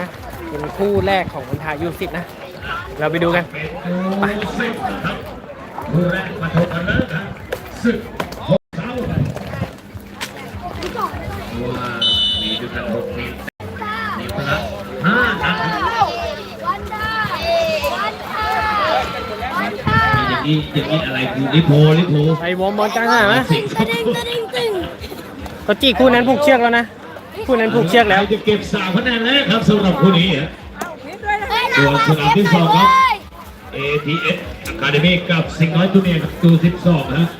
นะ เป็นคู่แรกของวันทายูสิบนะ เราไปดูกันไปคู่แรกมาถกกันเลยนะศึกหกเท้าว่ามีด้วยกันหกทีมทีมละห้านัดวันด้าวันด้าวันด้าอย่างนี้อย่างนี้อะไรคือลิโพลิโพไปวอร์มบอลกลางสนามนะตึงตะดึงตะดึงตึงตัวจีคู่นั้นผูกเชือกแล้วนะ คู่นั้นผูกเชือกแล้ว จะเก็บสามคะแนนแล้วครับสำหรับคู่นี้อะเฮ้ยส่วนสนามที่สองครับ ATS Academy กับสิงห์น้อยจูเนียร์กับตู12นะเต้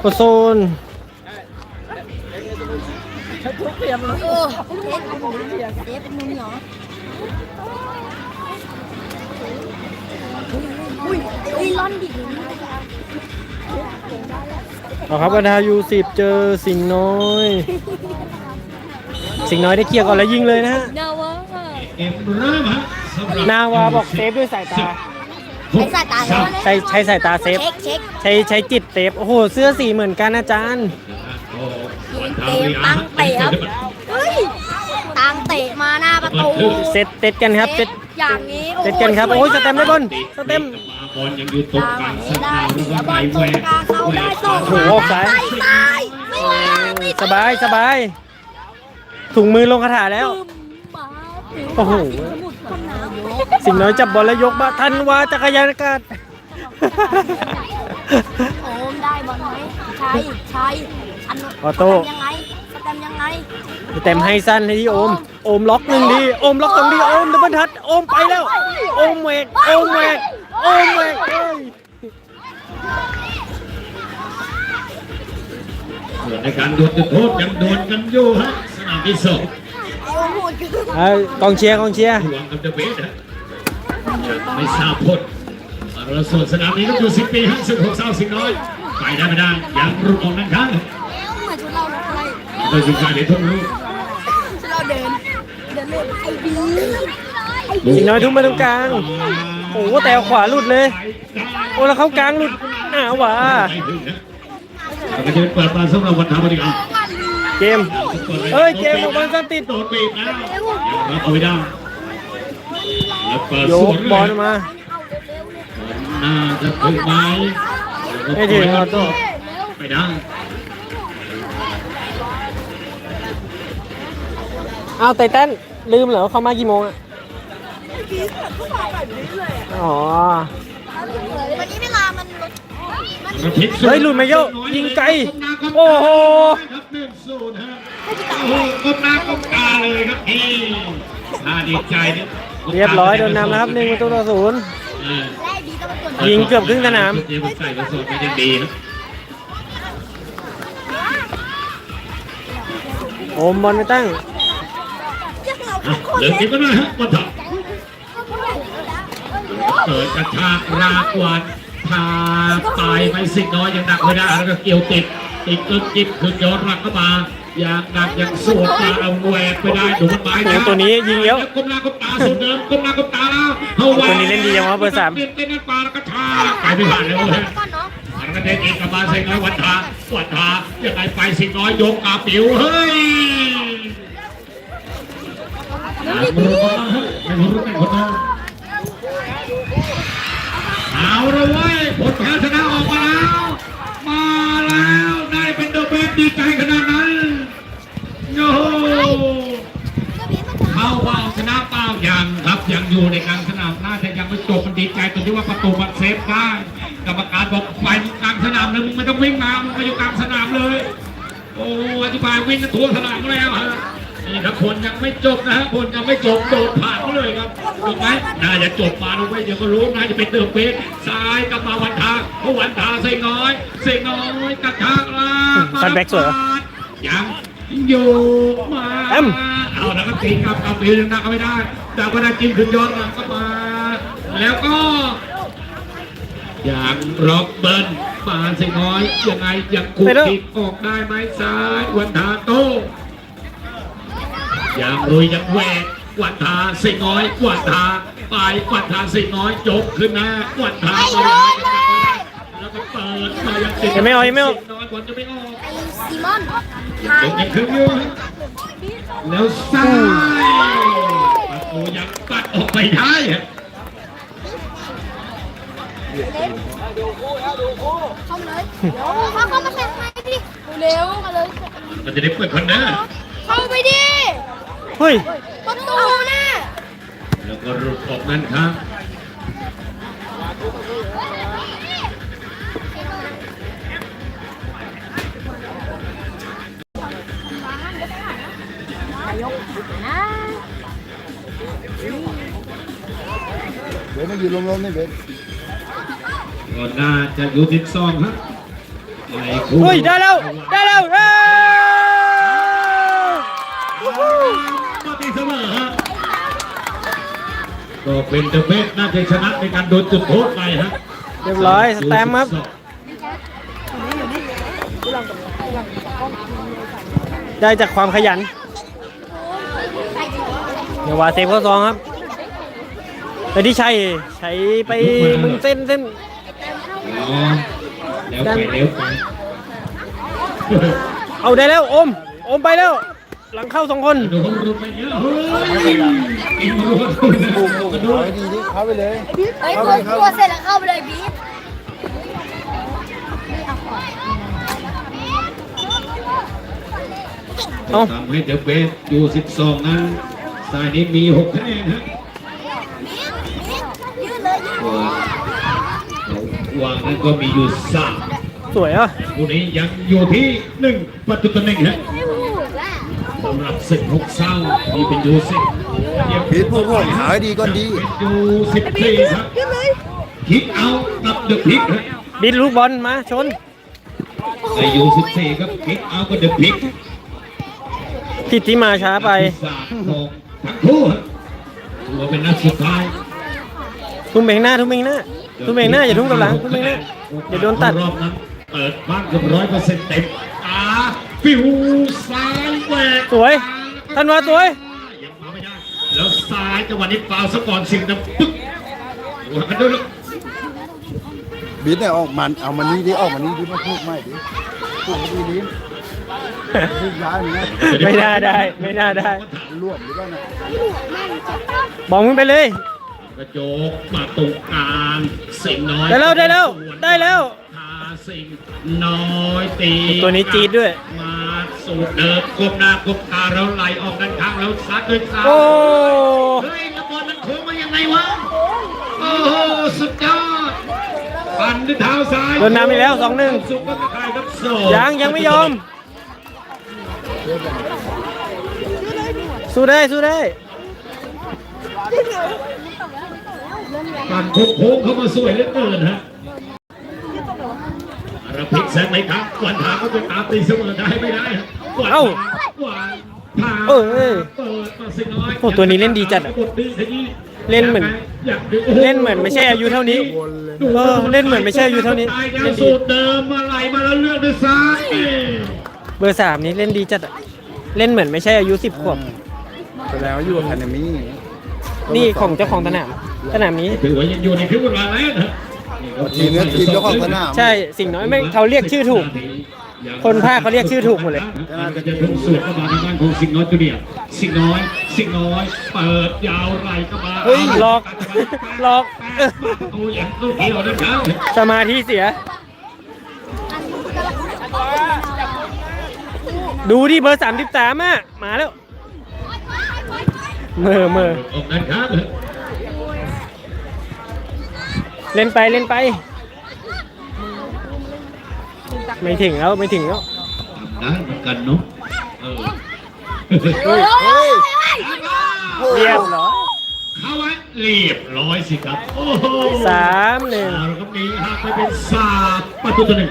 โอโซนเออเซฟเป็นมุมเซฟเป็นมุมเหรออุ้ยอุ้ยล่อนดิเอาครับวันทายูสิบเจอสิงห์น้อย สิงห์น้อยได้เคลียร์ก่อนแล้วยิงเลยนะฮะ นาวะเกมเริ่มฮะสำหรับนาวาบอกเซฟด้วยสายตา ใช้สายตาใช้ใช้สายตาเซฟ เช็คเช็คใช้ใช้จิตเซฟโอ้โห เสื้อสีเหมือนกันอาจารย์ เตะตั้งเตะครับเฮ้ยตั้งเตะมาหน้าประตูเซตเต็ดกันครับเซตอย่างนี้เซตกันครับ โอ้ยสเต็มได้บอลสเต็มมาบอลยังอยู่ตรงกลางสได้นามเสีแล้วยก็บไหอลลตแหวรงกกลางเข้าได้โอ้โหออกซ้ายตาย ตายไม่ว่าไม่สบายสบายถุงมือลงคาถาแล้ว โอ้โหสิงห์น้อยจับบอลแล้วยกมาทันวาจักรยานอากาศโอมได้บอลไหมใช่ใช่อันออโต้สแตมยังไงสแตมยังไงเต็มให้สั้นให้ที่โอม โอมล็อกหนึ่งดีโอมล็อกสองดีโอมดับเบิลทัชโอมไปแล้ว โอมเวกโอมเวกโอมเวกเอ้ยส่วนในการดวลจุดโทษยังโดนกันอยู่ฮะสนามที่สองโอมโหด เกินเอ้ยกองเชียร์กองเชียร์หวังกับเดอะเบสนะไม่ทราบผลเราส่วนสนามนี้ก็อยู่สิบปีห้าสิบหกเศร้าสิงน้อยไปได้ไม่ได้ยังรุ่นออกนั่นครับเหมือนชุดเราเลยโดยสุดท้ายเดี๋ยวทุ่งรู้ชุดเราเดินเดินเลยไอ้บีไอ้บีสิงน้อยทุ่มมาตรงกลางโอ้โหแต่ขวาหลุดเลย โอ้แล้วเข้ากลางหลุดอ้าวว่ะไม่ถึงนะเราก็จะเปิดมาสำหรับวันทำวันนี้เอา เกมเฮ้ยเกมของบอลสั้นติดโดนบีบแล้วรับเอาไว้ได้แล้วเปิดโยสวกนบอลมาน่าจะถึงไหมไม่ถึงออโต้ไม่ได้เอาไททันลืมเหรอเขามากี่โมงอะอ๋อวันนี้เวลามันลดมันเฮ้ยหลุดมาเยอะยิงไกลโอ้โหครับ หนึ่งศูนย์ฮะโอ้โหก้มหน้าก้มตาเลยครับพี่น่าดีใจเนี่ยเรียบร้อยโดนนำแล้วครับหนึ่งประตูต่อศูนย์ เออได้ดีก็เป็นตัวยิงเกือบครึ่งสนาม เดี๋ยวใส่กระสอบไม่ยังดีนะโอมบอลไม่ตั้ง อะเหลือสิบก็ได้ฮะวันถัดเปิดกระชากรากวันพาตายไปสิงน้อยยังดักไม่ได้แล้วก็เกี่ยวติด ติดกึกจิบคือย้อนรักเข้ามาอย่างดักยังสวดมาเอาแหวกไปได้ดูมันไปโอ้โหตัวนี้ยิงเยอะก้มหน้าก้มตาสุดเดิมก้มหน้าก้มตาแล้วเอาแหวกตัวนี้เล่นดีจังวะเบอร์สามเต้นเต้นนั่นปลาแล้วก็ชากไปไม่ผ่านเลยเว้ยก่อนเนาะมันก็เด็กเอกมาสิงน้อยวันทาวันทายังไงไปสิงน้อยยกกาปิวเฮ้ยไม่รู้ว่าไม่รู้ไม่รู้เอาละเว้ยผลแพ้ชนะออกมาแล้วมาแล้วได้ เป็นเดอะเบสดีใจขนาดนั้นโอ้โหเข้าเบาชนะเป้ายังครับยังอยู่ในกลางสนามน่าจะยังไม่จบมันดีใจตรงที่ว่าประตูมันเซฟได้กรรมการบอกไปกลางสนามเลยมึงไม่ต้องวิ่งมามึงไปอยู่กลางสนามเลย โอ้อธิบายวิ่งกันทั่วสนามแล้วฮะ นี่ครับผลยังไม่จบนะฮะผลยังไม่จบโดดผ่านเขาเลยครับถูกไหมน่าจะจบมาดูไว้เดี๋ยวก็รู้น่าจะเป็นเติมเพชรซ้ายกลับมาวันทาเพราะวันทาเซน้อยเซน้อยกระชากลากซันแบ็กสวยเหรอยังอยู่มาเอ็มเอาแล้วก็ตีกลับกลับเอยังดักไม่ได้ดักไม่ได้กินขึ้นย้อนหลังก็มา แล้วก็อย่างร็อกเบิร์นมาสิน้อยยังไงยังกุกกิกออกได้ไหมซ้ายวันทาโต้ ยังลุยยังแหวกวันทาสิน้อยวันทาไปวันทาสิน้อยยกขึ้นนะวันทาไอ้มาโดนเลยแล้วก็เปิดมายังสิยังไม่ออกยังไม่ออก สิน้อยบอลจะไม่ออกไอ้ซีมอนยังยังขึ้นอยู่แล้วซ้ายประตูยังปัดออกไปได้ฮะเข้ามาเลยเข้าเข้ามาแข่งไหมดิเร็วมาเลย มันจะได้เปิดคอนเนอร์เข้าไปดิ เฮ้ย ประตูน่ะแล้วก็รุดออกนั่นครับนะเบนมาอยู่รวมๆนี่เบนก่อนหน้าจะอยู่ทิศซองครับไอ้คู่เฮ้ย ได้แล้ว ได้แล้วเอ้ย ก็ตี เสมอฮะก็เป็นเดอะเบสน่าจะชนะในการโดนจุดโทษไปฮะเรียบร้อยสแตมป์ครับได้จากความขยันเดี๋ยววาเซฟเข้าซองครับแต่ที่ใช่ใช้ไปมึงเส้นเส้นอ๋อแล้วไปแล้วไปเอาได้แล้วอมอมไปแล้ว หลังเข้าสองคนดูเขารุดไปเยอะเฮ้ยอินรุดนะบุกบุกเอาให้ดีดิเข้าไปเลยไอ้ตัวตัวเสร็จแล้วเข้าไปเลยบีทเอาทำให้เดอะเบสอยู่12นั้นสายนี้มี6คะแนนฮะยืดเลยยืดวางนั้นก็มีอยู่สามสวยอะคู่นี้ยังอยู่ที่หนึ่งประตูต่อหนึ่งฮะไม่พูดว่า สำหรับศึกหกเศร้านี่เป็นยูสิบพีทพูดพูดหาให้ดีก่อนดีเป็นยูสิบสี่ครับคิกเอากับเดอะพิกฮะบิดลูกบอลมาชนในยูสิบสี่ครับคิกเอากับเดอะพิกผิดที่มาช้าไปสามของทั้งคู่ฮะถือว่าเป็นนัดสุดท้ายทุ่มเบงหน้าทุ่มเบงหน้าทุ่มเบงหน้าอย่าทุ่มกับหลังทุ่มเบงหน้าอย่าโดนตัดรอบนั้นเปิดบ้านเกือบร้อยเปอร์เซ็นต์เต็มตา ฟิวซ้ายแหวกสวยธันวาสวย ยังมาไม่ได้ แล้วซ้ายจังหวะนี้ฟาวล์ซะก่อนสิ่งดังปึ๊กหัวกันด้วยลูกบีทเนี่ยออกมันเอามันนี่ดิออกมันนี่ดิมาพูดไม่ดิพูดให้ดีดิพูดย้ายอย่างเงี้ยไม่น่าได้ ไม่น่าได้รวบหรือว่าไงบองมึงไปเลย กระโจกมาตรงกลางสิ่งน้อยได้แล้วได้แล้วได้แล้ว พาสิ่งน้อยตีตัวนี้จี๊ดด้วย มา สูดเดิมกลมหน้ากลมตาแล้วไหลออกด้านข้างแล้วซัดด้วยซ้ายโอ้เฮ้ยแล้วบอลมันโค้งมายังไงวะ โอ้โห สุดยอดปั่นด้วยเท้าซ้ายโดนน้ำอีกแล้ว2-1 สุกก็ตะไคร้ครับโซ่ยังยังไม่ยอม สู้ได้สู้ได้ ปั่นโค้งๆเข้ามาสวยเหลือเกินฮะ ระพิกแซงไหมครับวันทางก็จะตามตีเสมอได้ไม่ได้วันเอ้าวันทางเออเออ เปิดมาสิน้อยโอ้ตัวนี้เล่นดีจัดอะกดดีขยี้เล่นเหมือนอยากดูโโเล่นเหมือนไม่ใช่อายุเท่านี้เออเล่นเหมือนไม่ใช่อายุเท่านี้ตยแล้เล่วนดี สูตรเดิมมาไหลมาแล้วเลือกด้วยซ้าย เบอร์สามนี้เล่นดีจัดอะเล่นเหมือนไม่ใช่อายุสิบขวบ แสดงว่าอยู่อะคาเดมี่นี่ของเจ้าของสนามสนามนี้ ถือว่ายังอยู่ในครึ่งเวลาแล้วนะ ทีมเนี้ยทีมเจ้าของสนามใช่สิ่งน้อยไม่เขาเรียกชื่อถูก คนภาคเขาเรียกชื่อถูกหมดเลยก็จะทุ่งสวนเข้ามาทางด้านของสิงห์น้อยตัวเดียวสิงห์น้อยสิงห์น้อย เปิดยาวไหลเข้ามาเฮ้ยหลอกหลอกแปะประตูอย่างลูกเดียวนะครับสมาธิเสีย ดูดิเบอร์สามสิบสามอะ มาแล้ว เมอเมอออกนั้นครับ เล่นไปเล่นไป ไม่ถึงแล้วไม่ถึงแล้วทำได้เหมือนกันเนาะเออเฮ้ยเฮ้ยเรียบเหรอเข้าไว้เรียบร้อยสิครับโอ้โหสามหนึ่งเอาละครับนี้หากไปเป็นสามประตูต่อหนึ่ง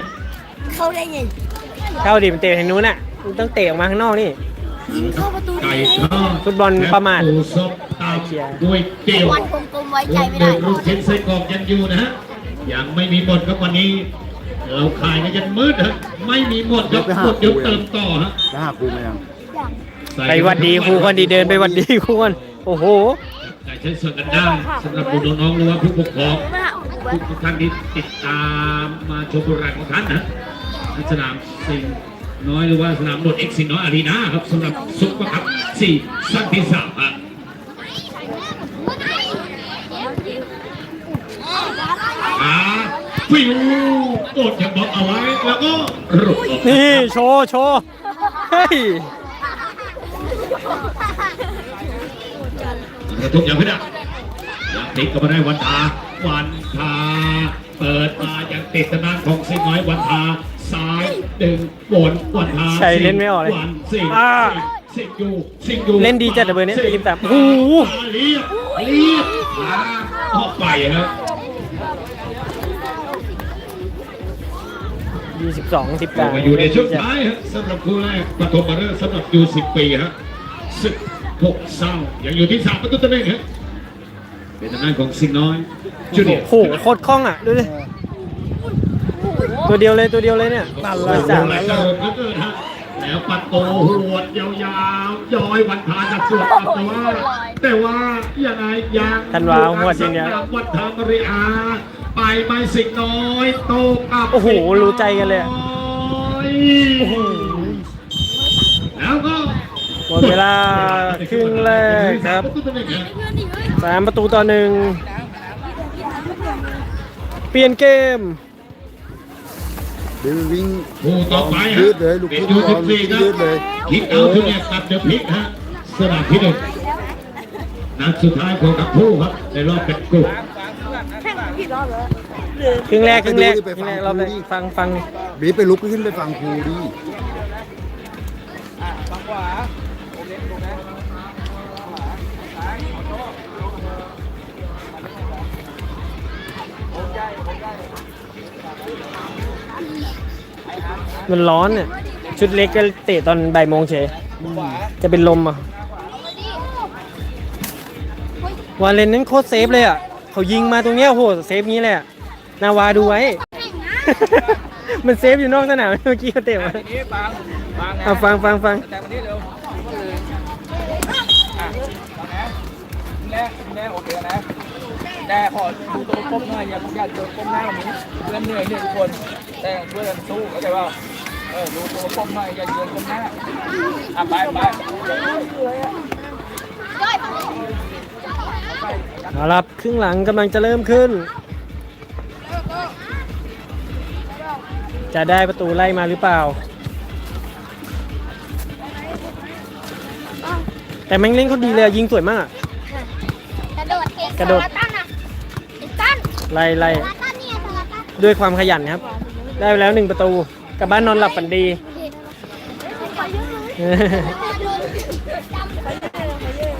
เข้าได้ไงเข้าดิมันเตะทางนู้นอะมันต้องเตะออกมาข้างนอกนี่ ยิงเข้าประตูไก่ได้ทอดฟุตบอลประมาทและปูซบตามด้วยเกี๊ยววันกลมๆไว้ใจลูกไม่ได้เดินลูกชิ้นไส้กรอกยังอยู่นะฮะยังไม่มีบทครับวันนี้ เราขายกันยันมืดฮะไม่มีหมดยกหมดยกเติมต่อฮะจะหาครูไหมยังไปหวัดดีครูคนดีเดินไปหวัดดีครูคนโอ้โหใส่ใช้ส่วนกันได้สำหรับผู้น้องๆหรือว่าผู้ปกครองทุกท่านที่ติดตามมาชมบริการของท่านนะที่สนามสิงห์ น้อยหรือว่าสนามโดดเอ็กซ์สิงห์น้อยอารีนาครับสำหรับซุปเปอร์คัพสี่สั้นที่สามครับอ่าฟิวกดจะบอกเอาไว้แล้วก็รุดออกนี่ โชว์ โชว์ เฮ้ยกระทุกอย่างไม่ได้ยังติดก็ไม่ได้วันทาวันทาเปิดมายังติดตนานของสิงห์น้อยวันทา ซ้ายดึงบนวันทาใช่เล่นไม่ออกเลยวันสิงห์อ่าสิงห์อยู่สิงห์อยู่เล่นดีจัดอะเบอร์เนี้ยสิงทีมแต่โอ้โห เรียบเรียบอ่าออกไปครับยี่สิบสองสิบแปดมาอยู่ในช่วงท้ายครับสำหรับคู่แรกปฐมฤกษ์สำหรับยูสิบปีครับสิบหกเศร้ายังอยู่ที่สามประตูต่อหนึ่งครับเป็นทางด้านของสิงห์น้อยจูเนียร์โอ้โหโคตรคล่องอะ ดูดิ ตัวเดียวเลยตัวเดียวเลยเนี่ยนั่นเลร้อยยสาสามมแล้วก็เกินฮะแล้วปัดโตหวดยาวๆย้อยวันทาจะสวดแต่ว่าแต่ว่ายังไงยังธันวาหวดอย่างเดียววัดทามริอาไปไม่สิงห์น้อยโตกับโอ้โหรู้ใจกันเลยอะโอ้โหแล้วก็หมดเวลาครึ่งแรกครับสามประตูต่อหนึ่งเปลี่ยนเกมเดี๋ยววิ่งคู่ต่อไปฮะยืดเลยลูกเป็นขึ้นยูก่สิอนบสี่ครับยืดเลยพิกเอาจูเนียร์กับเดอะพิกฮะสนามที่หนึ่งนัดสุดท้ายของกับผู้ครับในรอบเป็นกลุ่มครึ่งแรกครึ่งแรกครึ่งแรกเราไปฟังฟังบีไปลุกขึ้นไปฟังครูดิมั นร้อนเนี่ยชุดเล็กก็เตะตอนบ่ายโมงเฉยจะเป็นลมอะวาเลนนั้นโคตรเซฟเลยอะเขายิงมาตรงเนี้ยโหเซฟงี้เลยอะนาวาดูไว้ มันเซฟอยู่นอกสนามเมื่อกี้เขาเตะมาทีนี้ฟังฟังนะเอาฟังฟังฟังแต่วันนี้เร็วอะฟังนะแม่แม่โอเคนะ แต่ขอดูตัวก้มหน่อยอย่าอย่าเดินก้มหน้าแบบนี้เพื่อนเหนื่อยเนี่ยทุกคน แต่ช่วยกันสู้เข้าใจเปล่าเออดูตัวก้มหน่อยอย่าเดินก้มหน้าอะไปไปเอาละครับครึ่งหลังกำลังจะเริ่มขึ้น จะได้ประตูไล่มาหรือเปล่า แต่แม่งเล่นเขาดีเลยอะยิงสวยมากอะกระโดดเองกระโดด ไล่ไล่สลัตันเนี่ยสลัตันด้วยความขยันครับ ได้ไปแล้วหนึ่งประตูกลับบ้านนอนหลับฝันดีไปเยอะเลยจำไปเยอะ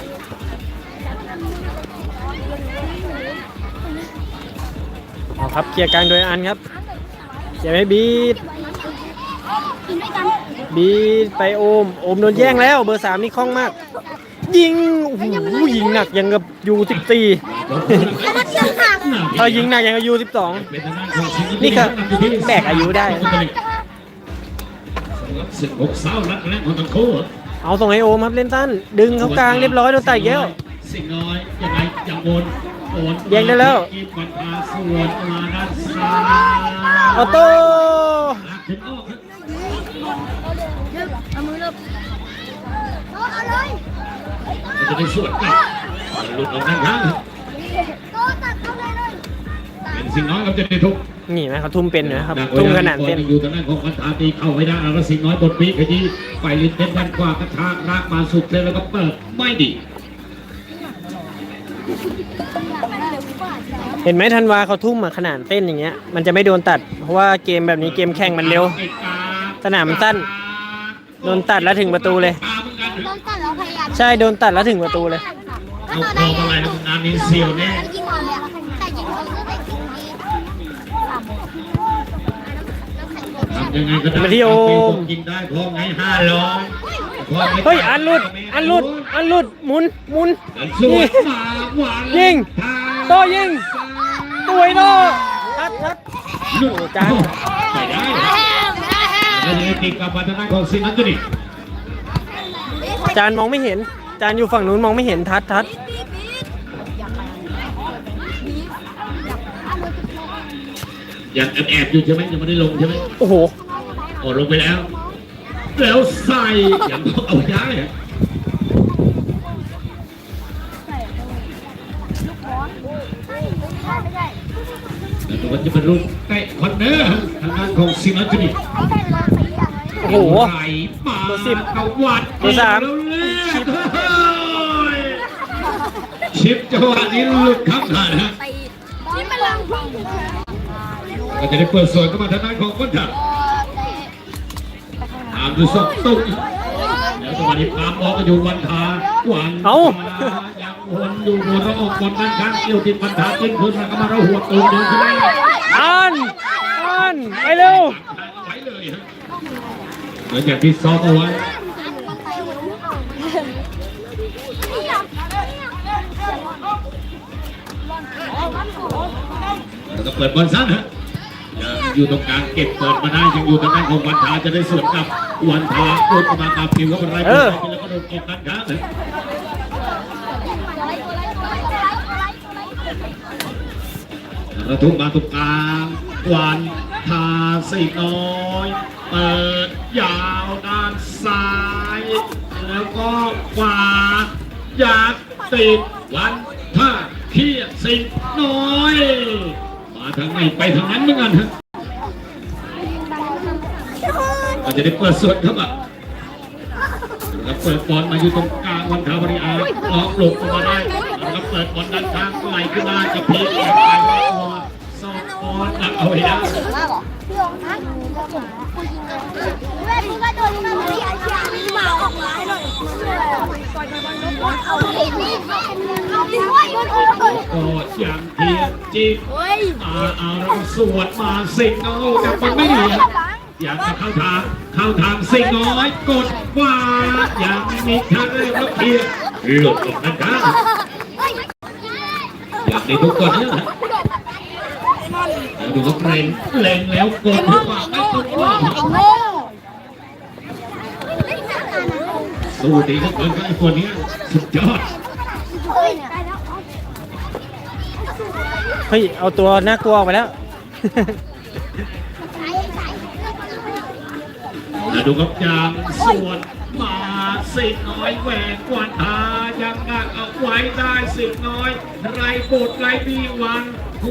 เอาครับเคลียร์กลางโดยอันครับเสียไม่บีดกินด้วยกันบีดไปโอมโอมโดนแย่งแล้ว เบอร์สามนี่คล่องมาก ยิงโอ้โหยิงหนักยังกับยูสิบสี่ แล้วก็เชือกห่าง เออยิงหนักยังกับยูสิบสองเป็นทางด้านของสิงห์นี่ครับแบกอายุได้สิบหกเศร้านัดแรกของทั้งคู่เอาส่งให้โอมครับเล่นสั้น ดึงเขากลางเรียบร้อยโดนไต่แก้วสิงห์น้อยยังไงยังวนวนแย่งได้แล้วกินมันพาสวนมาด้านซ้ายออโต้ลากถึงออกครับเอามือลบเอาเลยมันจะได้สวนกลับหลุดออกด้านข้างครับโตตัด เข้าเลยเลยเป็นสิงห์น้อยครับจะได้ทุกนี่ไหมเขาทุ่มเป็นนะครับทุ่มขนาดเต้นอยู่ทางด้านของคันธาตีเข้าไม่ได้แล้วสิงห์น้อยบดปีกขยี้ไปลินเป็นด้านขวากระชากลากมาสุดเลยแล้วก็เปิดไม่ดีเห็นไหมธันวาเขาทุ่มมาขนาดเต้นอย่างเงี้ยมันจะไม่โดนตัด เพราะว่าเกมแบบนี้เกมแข่งมันเร็ว สนามมันสั้นโดนตัดแล้วถึงประตูเลยตามเหมือนกันโดนตัดแล้วพยายามใช่โดนตัดแล้วถึงประตูเลย เอาคออะไรนะงานนี้เซียวแน่ยิงมาเลยแต่ยิงเขาก็ได้ยิงดีทำยังไงก็ได้มาที่โอมยิงได้พอไงห้าร้อยเฮ้ย อันหลุด อันหลุด อันหลุด หมุน หมุนสวนี่ยมาหวานยิงโต้ยิงตัวยโตทัดทัดหยุดโอ้จ้าไปติดกับวัฒนธรรมของสิงห์จุนีจานมองไม่เห็น จานอยู่ฝั่งนู้นมองไม่เห็นทัดทัดยังแอบๆอยู่ใช่ไหมยังไม่ได้ลงใช่ไหมโอ้โหโอ้ลงไปแล้ว แล้วใส่ยังต้องเอาย้ายอะไม่ใช่แล้วตัวจะเป็นรุ่นเตะคอนเนอร์ทางด้านของสิงห์จุนีโอ้โหไหลมาเบอร์สิบตะวัดเบอร์สาม ชิปจังหวะนี้หลุดข้างหน้านะฮะนี่มันลังพึ่งก็จะได้เปิดสวนเข้ามาทางด้านของคนขับตามดูสองตุ้งแล้วจังหวะนี้พามออกก็อยู่วันทาวันเอ้าทายังวนอยู่บนระอกบนด้านข้างเกี่ยวติดปัญหาขึ้นขึ้นแล้วก็มาระหัวตูนเดินขึ้นไปอันอันไปเร็วไว้เลยฮะเหมือนอย่างที่ซ้อมเอาไว้ ก็เปิดบอลสั้นฮะยังอยู่ตรงกลางเก็บเปิดมาได้ยังอยู่ทางด้านของวันทาจะได้สวนกับวันทาโดนประมาณตามผิวก็เป็นไรเออแล้วก็โดนเก็บกันครับกระทุ้งมาตรงกลางวันทาสีน้อยเปิดยาวด้านซ้าย แล้วก็ขวาอยากติดวันท่าเขี้ยสิงน้อย มาทางไหนไปทางนั้นเหมือนกันฮะก็จะได้เปิดสวนเข้ามาแล้วเปิดบอลมาอยู่ตรงกลางวันทาวริอาออกหลบออกมาได้แล้วก็เปิดบอลด้านข้างไหลขึ้นมาจะพีกออกไป องบอลหลักเอาไว้ได้มากเหรอพี่องนะกูยิงเลยแม่พี่ก็โดนมาที่อาชีพมาออกมาให้หน่อยเอาเห็นนี่าดิเว้ยก็ยังเทียจีเฮ้ยอาเอาเราสวดมาสิงน้อยแต่มันไม่ดีอะอยากจะเข้าทางเข้าทางสิงน้อยกดขวาอยังมีทางเลือกเพียหลุดออกทาอยากได้ทุกคนเนี่ยนะ ดูว่าเล็งเล็งแล้วกดทุกขวาไม่กดขวาโง่สู้ดีเหลือเกินกับไอ้คนนี้สุดยอดเฮ้ยเอาตัวน่ากลัวออกไปแล้วแล้วดูกับยางส่วนมาสิน้อยแหวกกวาดทายังดักเอาไว้ได้สิน้อย ไรบทไรมีวัน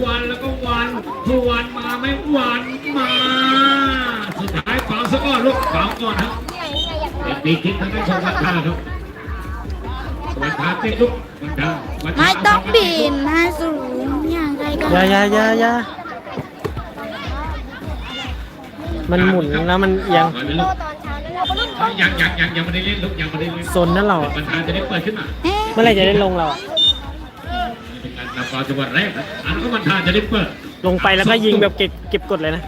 วนแล้วก็วันทวนมาไม่วันมา สุดท้ายฝังซะก่อนลูกฝังก่อนครับเป็นปีคิดทางด้านชมวันทาครับวันทาเตะลูกวันทาวันทาไม่ต้องบินให้สูงอย่างไรก็อย่าอย่าอย่าอย่ามันหมุนแล้วมันเอียงถอยไปลูกยังยังยังยังไม่ได้เล่นลูกยังไม่ได้เล่นซนนั่นเราอะวันทาจะได้เปิดขึ้นมาเมื่อไหรจะได้ลงเราอะ เป็นการนำความจังหวัดแรกนะอันนั้นก็มันทานจะได้เปิดลงไปแล้วก็ยิงแบบเก็บเก็บกดเลยนะ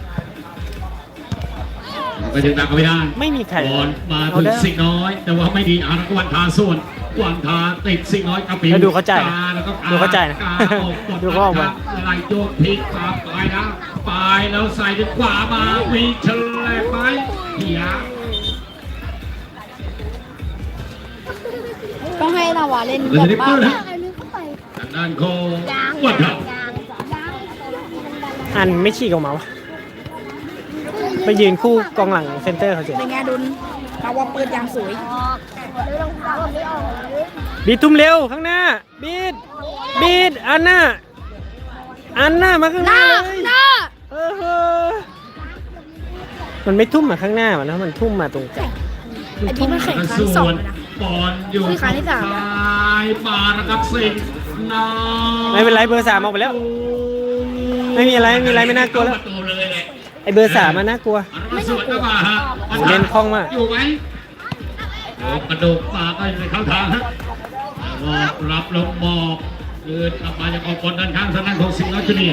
ไปถึงดักไม่ได้ไม่มีใครบอลมาเอาถึงได้สิ่งน้อย แต่ว่าไม่ดีอันนั้นก็วันทาส่วนวันทาติดสิ่งน้อยกระปิวแล้วดูเข้าใจนะกแล้วก็ดูเข้าใจนะกาออกกดดูเขาออกมาไหลโยกพลิกตามไปนะไปแล้วใส่ด้วยขวามามีเฉลยไหมเหียต้องให้นาวาเล่นเราจะได้เปิดนะอันนี้เข้าไป ทางด้านของวันทาอันไม่ฉีกออกมาวะไปยืนคู่กองหลังเซนเตอร์เขาเฉยเป็นไงดุนนาวาเปิดอย่างสวยบีดทุ่มเร็วข้างหน้า บีดบีดอันน่ะอันน่ะมาข้างหน้าเลยหน้าเออเออมันไม่ทุ่มมาข้างหน้ามันนะมันทุ่มมาตรงกลางไอ้ที่มันแข่งครั้ส่งสองวนเลยนะบอลอยู่นี่ครั้งที่สามตแล้วายมานะครับสิ่งน้อย ไม่เป็นไรเบอร์สามออกไปแล้ว ไม่มีอะไรไม่มีอะไรไม่น่ากลัวแล้วประตูเลยแหละไอเบอร์สามมันน่ากลัวไม่สวนก็มาฮะโอ้เล่นคล่องมาก อยู่ไหมโอ้กระโดดมาก็เลยเข้าทางฮะบอกรับลงบอกเกิดกลับมาจากออกบอลด้านข้างทางด้านของสิงห์ราชนี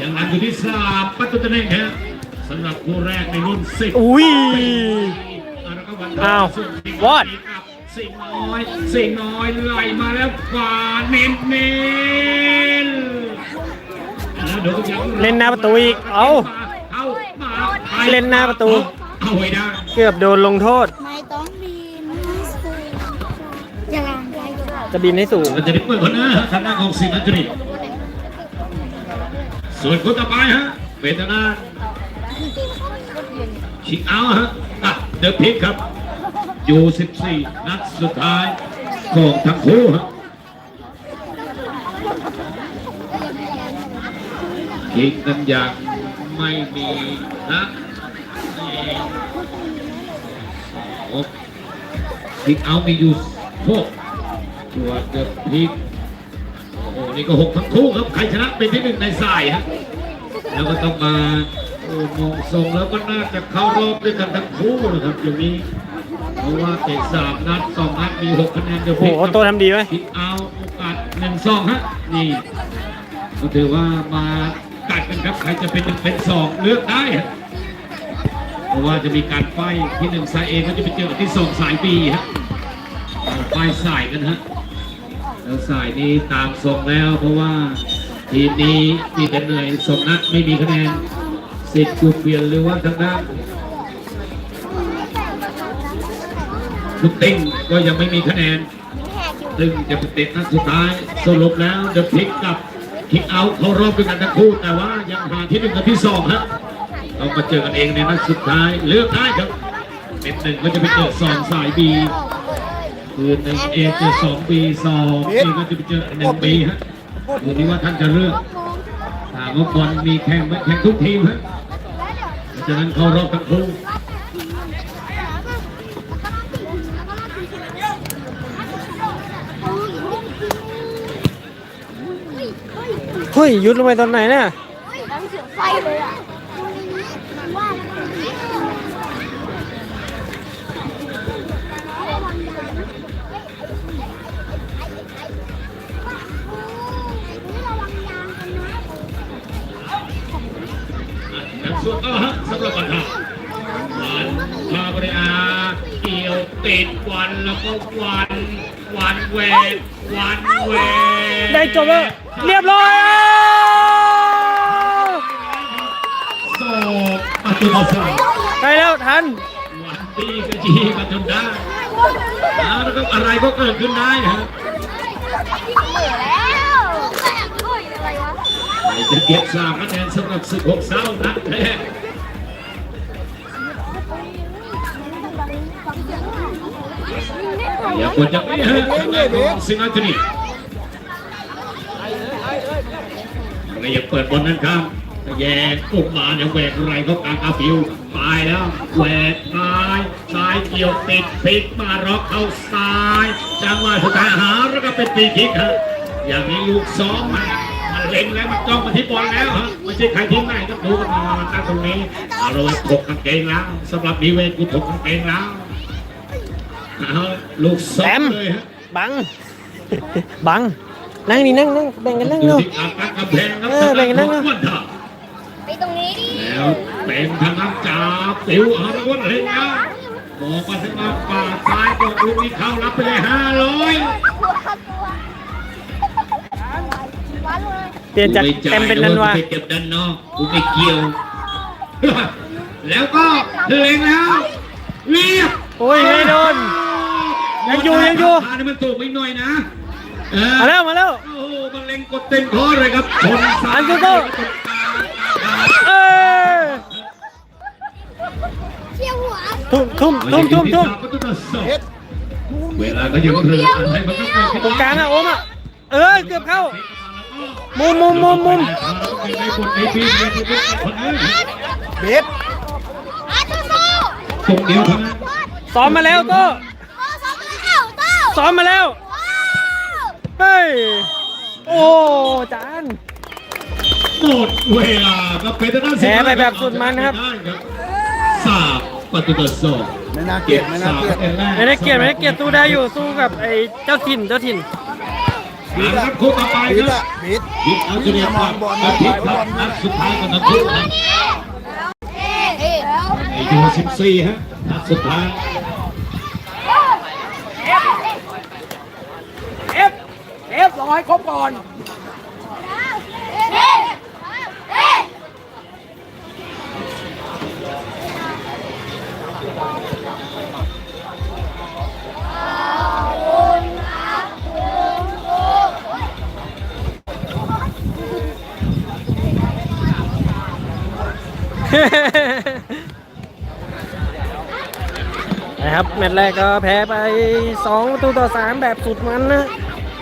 ยังนำอยู่ที่สามประตูต่อหนึ่งฮะสำหรับคู่แรกในรุ่นสิบอุ้ย อ้าววอด สิงห์น้อย สิงห์น้อยไหลมาแล้วขวาเน้นเน้นแล้วดี๋ยวก็ยังเล่นหน้าประตูอีกเอาเข้ามาเล่นหน้าประตูตเอาไว้ได้ เกือบโดนลงโทษ ไม่ต้องบินสูงอย่าลางไรก็ได้จะบินให้สูง มันจะได้เปิดคนหน้าทางหน้าของสิงห์นันทรีส่วนคนต่อไปฮะเป็นทางด้านชิงเอาฮะอะเดอะพิกครับ อยู่14นัดสุดท้ายของทั้งคู่ฮะยิงกันอย่างไม่มีนะโอ้พิกเอามีอยู่หกตัวเดอะพิกโอ้โหนี่ก็หกทั้งคู่ครับ ใครชนะเป็นที่หนึ่งในสายฮะแล้วก็ต้องมาโอ้มองทรงแล้วก็น่าจะเข้ารอบด้วยกันทั้งคู่นะครับอย่างนี้ เพราะว่าเตะสามนัดสองนัดมีหกคะแนนเดียวโอ้โหโตทำดีไหมคิดเอาโอกาสหนึ่งสองฮะนี่ก็ถือว่ามากัดกันครับใครจะเป็นหนึ่งเป็นสองเลือกได้ฮะเพราะว่าจะมีการไฟที่หนึ่งสายเอก็จะไปเจอกับที่สองสายบีฮะไฟสายกันฮะแล้วสายนี้ตามทรงแล้วเพราะว่าทีมนี้มีแต่เหนื่อยสมนัดไม่มีคะแนนสิทธิ์กูเปลี่ยนหรือว่าทางด้าน ลูกติ้งก็ยังไม่มีคะแนน ซึ่งจะเป็นเตะนัดสุดท้ายสรุปแล้วเดอะพิกกับคิกเอาเขารอบด้วยกันทั้งคู่ แต่ว่ายังหาที่หนึ่งกับที่สองฮะต้องมาเจอกันเองในนัดสุดท้ายเลือกได้ครับเป็นหนึ่งก็จะไปเจอสองสายบีคือหนึ่งเอเจอสองปีสองปีก็จะไปเจอหนึ่งปีฮะอยู่ที่ว่าท่านจะเลือกถามว่าบอลมีแข่งไหมแข่งทุกทีมฮะเพราะฉะนั้นเขารอบทั้งคู่ เฮ้ยยุดลงไปตอนไหนเนี่ยน้ำเสียงไฟเลยอะส่วนก็ฮะสำหรับปัญหาวันพาบริอาเกี่ยวติดวันแล้วก็วัน วันเวทวันเว ทได้จบแล้วเรียบร้อยโศกปฏิบัติสายได้แล้วทันวันดีก็จีมาจนได้เอาแล้วก็อะไรก็เกิดขึ้นได้นะฮะเหนื่อยแล้วเฮ้ยอะไรวะใครจะเก็บสามคะแนนสำหรับศึกหกเศร้านัดแรกอย่ากดจะไม่ฮะทางด้าน ของซิงห์อาร์เจนีอะไรอย่าเปิดบอลนั้นครับแย่อุ้มมาเนี่ยแหวกไรเขากลางอาฟิวตายแล้วแหวกซ้ายซ้ายเกี่ยวติดพลิกมาร็อกเข้าซ้าย จังหวะสุดท้ายหาแล้วก็เป็นปีคิกฮะอย่างนี้ลูกซ้อมมันมันเล็งแล้วมันจ้องมาที่บอลแล้วฮะไม่ใช่ใครที่ไหนก็ดูกันมาตั้งตรงนี้เอาเลยถกกางเกงแล้วสำหรับดีเวนกูถกกางเกงแล้วเอาลูกซ้อมเลยฮะบังบัง นั่งนี่นั่งนั่งแบ่งกันนั่งดูเนาะที่อาการกำแพงครับเออแบ่งกันนั่งนะวันดาไปตรงนี้ดิแล้วเป็นทางด้านจ่าติ๋วอาละวันเฮงนะบอกมาทางด้านป่าซ้ายบอกลูกนี้เข้ารับไปเลยห้าร้อยกลัวกลัวว้าเลยเปลี่ยนจากเต็มเป็นนันวาไปเก็บดันนอกกูไม่เกี่ยว แล้วก็เล็งแล้วเรียบโอ้ยไม่โดนยังอยู่ยังอยู่ทางนี้มันถูกไปหน่อยนะเออ มาแล้วมาแล้วโอ้โหมันเล็งกดเต็มคอเลยครับชนซ้ายอันสุดโต่งเออเชี่ยวหัวทุ่มทุ่มทุ่มทุ่มทุ่มเวลาก็ยังเหลืออะไรมันก็เกิดขึ้นตรงกลางอะโอมอะเออเกือบเข้ามุมมุมมุมมุมในบทในปีในชีวิตคนนี้เบสอาโต้โต้ตรงเดียวเท่านั้นซ้อมมาแล้วโก็โต้ซ้อมแล้วโต้ซ้อมมาแล้วว้าว เฮ้ย โอ้จานหมดเวลาก็เป็นทางด้านแพ้ไปแบบสุดมันครับสามประตูต่อสองไม่น่าเกลียดไม่น่าเกลียดไม่ได้เกลียดไม่ได้เกลียดสู้ได้อยู่สู้กับไอ้เจ้าถิ่นเจ้าถิ่นครับคู่ต่อไปบิคดรัอะบบิดยิงเอาเฉลี่ยความกระพริบครับนัดสุดท้ายของทั้งคู่ครับเอ๊ะเอ๊ะในยูสิบสี่ฮะนัดสุดท้าย ต้อยครบก่อนนะครับแมตช์แรกก็แพ้ไป2ประตูต่อ 3 แบบสุดมันนะ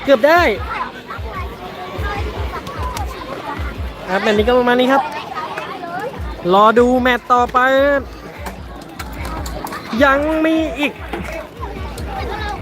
เกือบได้ครับแมตช์นี้ก็ประมาณนี้ครับ รอดูแมตช์ต่อไป ยังมีอีก